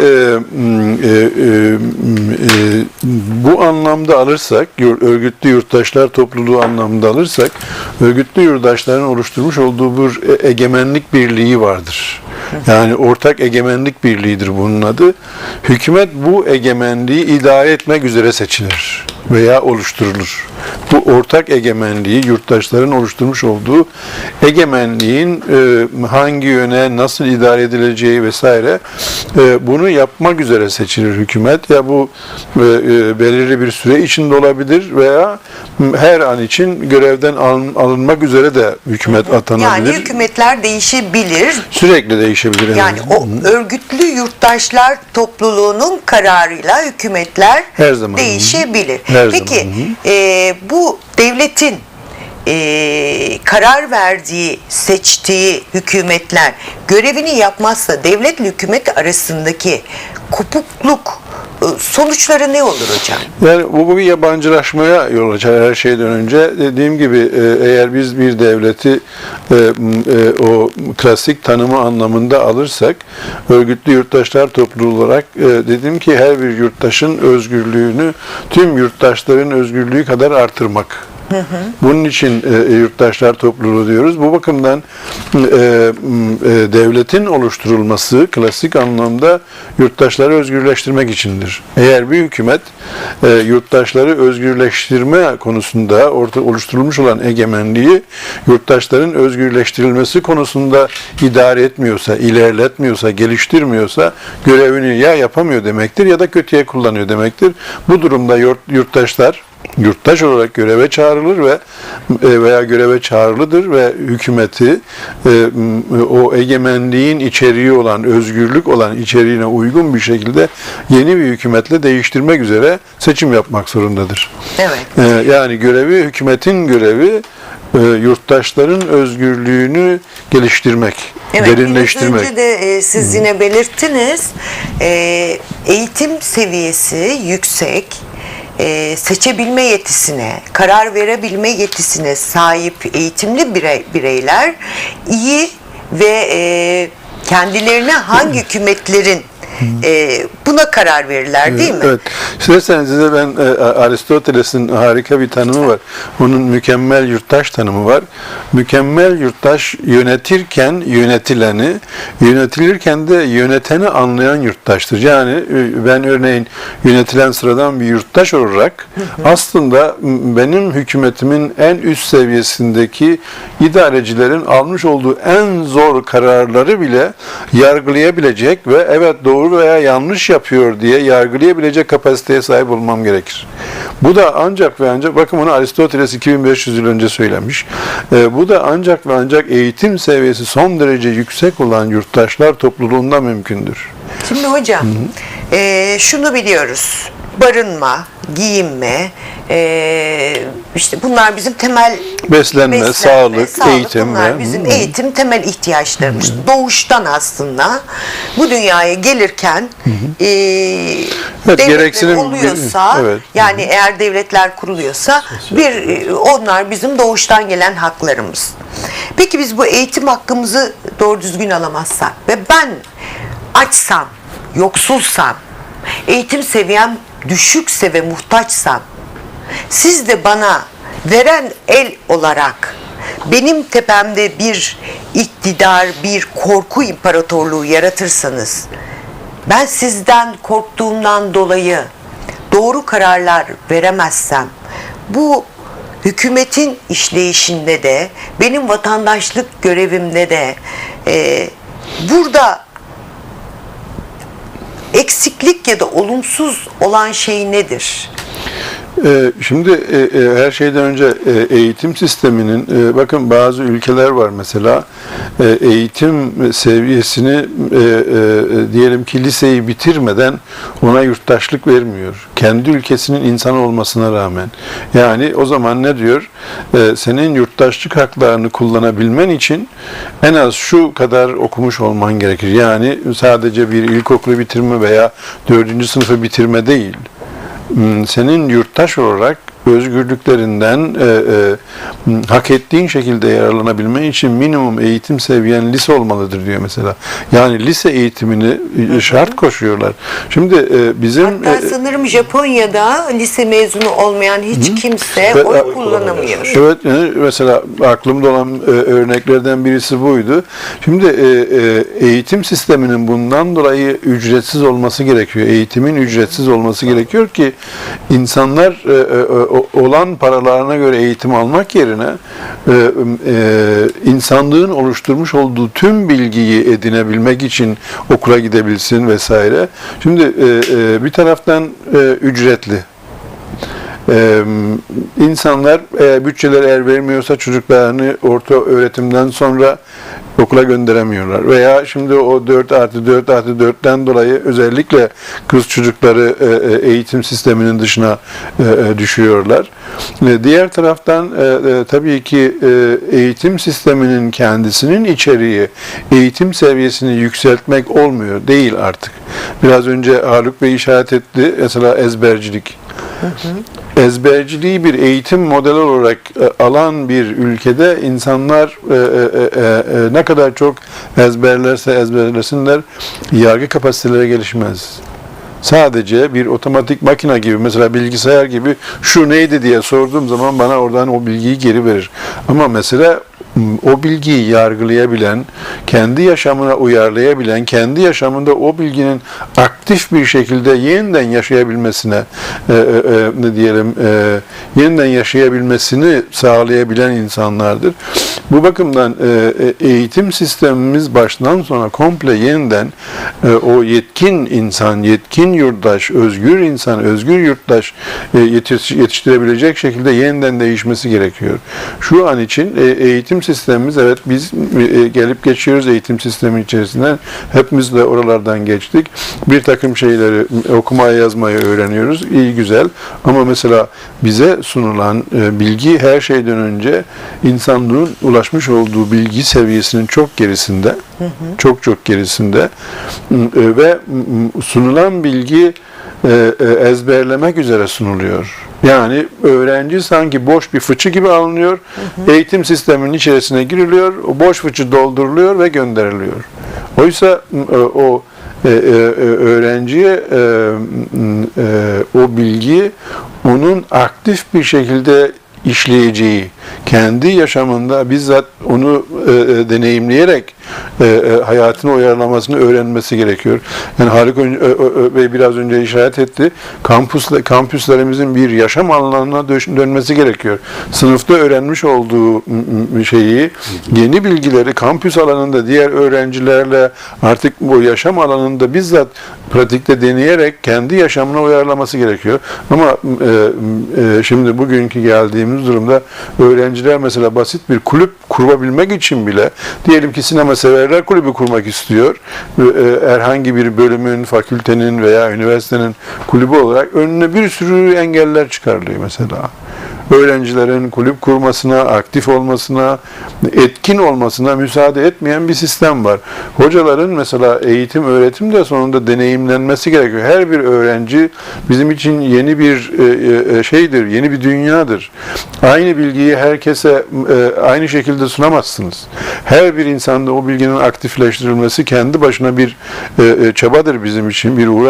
e, m, e, e, m, e, bu anlamda alırsak, örgütlü yurttaşlar topluluğu anlamda alırsak, örgütlü yurttaşların oluşturmuş olduğu bir e- egemenlik birliği vardır. Yani ortak egemenlik birliğidir bunun adı. Hükümet bu egemenliği idare etmek üzere seçilir veya oluşturulur. Bu ortak egemenliği yurttaşların oluşturmuş olduğu egemenliğin e, hangi yöne nasıl idare edileceği vesaire e, bunu yapmak üzere seçilir hükümet. Ya bu e, belirli bir süre içinde olabilir veya her an için görevden alın- alınmak üzere de hükümet atanabilir. Yani hükümetler değişebilir. Sürekli değişebilir. Yani o örgütlü yurttaşlar topluluğunun kararıyla hükümetler Her zaman. değişebilir. Her Peki zaman. e, bu devletin e, karar verdiği, seçtiği hükümetler görevini yapmazsa devletle hükümet arasındaki kopukluk e, sonuçları ne olur hocam? Yani bu, bu bir yabancılaşmaya yol açar her şeyden önce. Dediğim gibi e, eğer biz bir devleti e, e, o klasik tanımı anlamında alırsak örgütlü yurttaşlar topluluğu olarak e, dedim ki her bir yurttaşın özgürlüğünü tüm yurttaşların özgürlüğü kadar artırmak. Bunun için e, yurttaşlar topluluğu diyoruz. Bu bakımdan e, e, devletin oluşturulması klasik anlamda yurttaşları özgürleştirmek içindir. Eğer bir hükümet e, yurttaşları özgürleştirme konusunda orta oluşturulmuş olan egemenliği yurttaşların özgürleştirilmesi konusunda idare etmiyorsa, ilerletmiyorsa, geliştirmiyorsa görevini ya yapamıyor demektir ya da kötüye kullanıyor demektir. Bu durumda yurt, yurttaşlar yurttaş olarak göreve çağrılır ve e, veya göreve çağrılıdır ve hükümeti e, o egemenliğin içeriği olan, özgürlük olan içeriğine uygun bir şekilde yeni bir hükümetle değiştirmek üzere seçim yapmak zorundadır. Evet. E, Yani görevi, hükümetin görevi yurttaşların özgürlüğünü geliştirmek, Evet, derinleştirmek. önce de e, siz yine belirttiniz. E, eğitim seviyesi yüksek, e, seçebilme yetisine, karar verebilme yetisine sahip eğitimli birey, bireyler iyi ve e, kendilerine hangi hükümetlerin e, buna karar verirler değil mi? Evet. İsterseniz size ben e, Aristoteles'in harika bir tanımı var. Onun mükemmel yurttaş tanımı var. Mükemmel yurttaş yönetirken yönetileni, yönetilirken de yöneteni anlayan yurttaştır. Yani e, ben örneğin yönetilen sıradan bir yurttaş olarak aslında m, benim hükümetimin en üst seviyesindeki idarecilerin almış olduğu en zor kararları bile yargılayabilecek ve evet doğru veya yanlış yapıyor diye yargılayabilecek kapasiteye sahip olmam gerekir. Bu da ancak ve ancak bakın bunu Aristoteles 2500 yıl önce söylemiş. Ee, bu da ancak ve ancak eğitim seviyesi son derece yüksek olan yurttaşlar topluluğunda mümkündür. Şimdi hocam e, şunu biliyoruz. Barınma, giyinme, e, işte bunlar bizim temel Beslenme, sağlık, eğitim bunlar ve- bizim Hı. eğitim temel ihtiyaçlarımız. Doğuştan aslında bu dünyaya gelirken e, devletler gereksinim- oluyorsa Evet. yani eğer devletler kuruluyorsa bir e, onlar bizim doğuştan gelen haklarımız. Peki biz bu eğitim hakkımızı doğru düzgün alamazsak ve ben açsam, yoksulsam, eğitim seviyem düşükse ve muhtaçsam siz de bana veren el olarak benim tepemde bir iktidar, bir korku imparatorluğu yaratırsanız ben sizden korktuğumdan dolayı doğru kararlar veremezsem bu hükümetin işleyişinde de benim vatandaşlık görevimde de e, burada eksiklik ya da olumsuz olan şey nedir? Ee, Şimdi e, e, her şeyden önce e, eğitim sisteminin bakın bazı ülkeler var mesela eğitim seviyesini diyelim ki liseyi bitirmeden ona yurttaşlık vermiyor. Kendi ülkesinin insanı olmasına rağmen. Yani o zaman ne diyor? Senin yurttaşlık haklarını kullanabilmen için en az şu kadar okumuş olman gerekir. Yani sadece bir ilkokulu bitirme veya dördüncü sınıfı bitirme değil. Hmm, senin yurttaş olarak özgürlüklerinden e, e, hak ettiğin şekilde yararlanabilmen için minimum eğitim seviyen lise olmalıdır diyor mesela. Yani lise eğitimini e, şart koşuyorlar. Şimdi e, bizim Hatta e, sanırım Japonya'da lise mezunu olmayan hiç kimse Ve- oy kullanamıyor. Evet yani mesela aklımda olan e, örneklerden birisi buydu. Şimdi e, e, eğitim sisteminin bundan dolayı ücretsiz olması gerekiyor. Eğitimin ücretsiz olması gerekiyor ki insanlar e, e, olan paralarına göre eğitim almak yerine e, e, insanlığın oluşturmuş olduğu tüm bilgiyi edinebilmek için okula gidebilsin vesaire. Şimdi e, e, bir taraftan e, ücretli ee, insanlar eğer bütçeleri el vermiyorsa çocuklarını orta öğretimden sonra okula gönderemiyorlar. Veya şimdi o 4 artı 4 artı 4'ten dolayı özellikle kız çocukları e, e, eğitim sisteminin dışına e, düşüyorlar. Diğer taraftan tabii ki eğitim sisteminin kendisinin içeriği eğitim seviyesini yükseltmek olmuyor. Değil artık. Biraz önce Haluk Bey işaret etti. Mesela ezbercilik ezberciliği bir eğitim modeli olarak e, alan bir ülkede insanlar e, e, ne kadar çok ezberlerse ezberlesinler yargı kapasiteleri gelişmez. Sadece bir otomatik makine gibi mesela bilgisayar gibi şu neydi diye sorduğum zaman bana oradan o bilgiyi geri verir. Ama mesela m, o bilgiyi yargılayabilen, kendi yaşamına uyarlayabilen, kendi yaşamında o bilginin aktif bir şekilde yeniden yaşayabilmesine, e, e, e, ne diyelim, e, yeniden yaşayabilmesini sağlayabilen insanlardır. Bu bakımdan e, e, eğitim sistemimiz baştan sona komple yeniden e, o yetkin insan, yetkin yurttaş, özgür insan, özgür yurttaş e, yetiş- yetiştirebilecek şekilde yeniden değişmesi gerekiyor. Şu an için eğitim sistemimiz evet biz gelip geçiyoruz eğitim sistemi içerisinden. Hepimiz de oralardan geçtik. Bir takım şeyleri okumayı yazmayı öğreniyoruz. İyi güzel. Ama mesela bize sunulan bilgi her şeyden önce insanlığın ulaşmış olduğu bilgi seviyesinin çok gerisinde. Çok çok gerisinde. M, e, Ve m, sunulan bilgi ezberlemek üzere sunuluyor. Yani öğrenci sanki boş bir fıçı gibi alınıyor. Eğitim sisteminin içerisine giriliyor. O boş fıçı dolduruluyor ve gönderiliyor. Oysa o e, öğrenciye e, e, o bilgi onun aktif bir şekilde işleyeceği, kendi yaşamında bizzat onu e, e, deneyimleyerek e, e, hayatını uyarlamasını öğrenmesi gerekiyor. Yani Haluk Bey biraz önce işaret etti. Kampüsle, kampüslerimizin bir yaşam alanına dö- dönmesi gerekiyor. Sınıfta öğrenmiş olduğu şeyi, yeni bilgileri kampüs alanında diğer öğrencilerle artık bu yaşam alanında bizzat pratikte deneyerek kendi yaşamına uyarlaması gerekiyor. Ama e, e, şimdi bugünkü geldiğimiz durumda öğrenciler mesela basit bir kulüp kurabilmek için bile diyelim ki sinema severler kulübü kurmak istiyor. E, herhangi bir bölümün, fakültenin veya üniversitenin kulübü olarak önüne bir sürü engeller çıkarılıyor mesela öğrencilerin kulüp kurmasına, aktif olmasına, etkin olmasına müsaade etmeyen bir sistem var. Hocaların mesela eğitim, öğretim de sonunda deneyimlenmesi gerekiyor. Her bir öğrenci bizim için yeni bir e, e, şeydir, yeni bir dünyadır. Aynı bilgiyi herkese e, aynı şekilde sunamazsınız. Her bir insanda o bilginin aktifleştirilmesi kendi başına bir çabadır bizim için, bir uğraş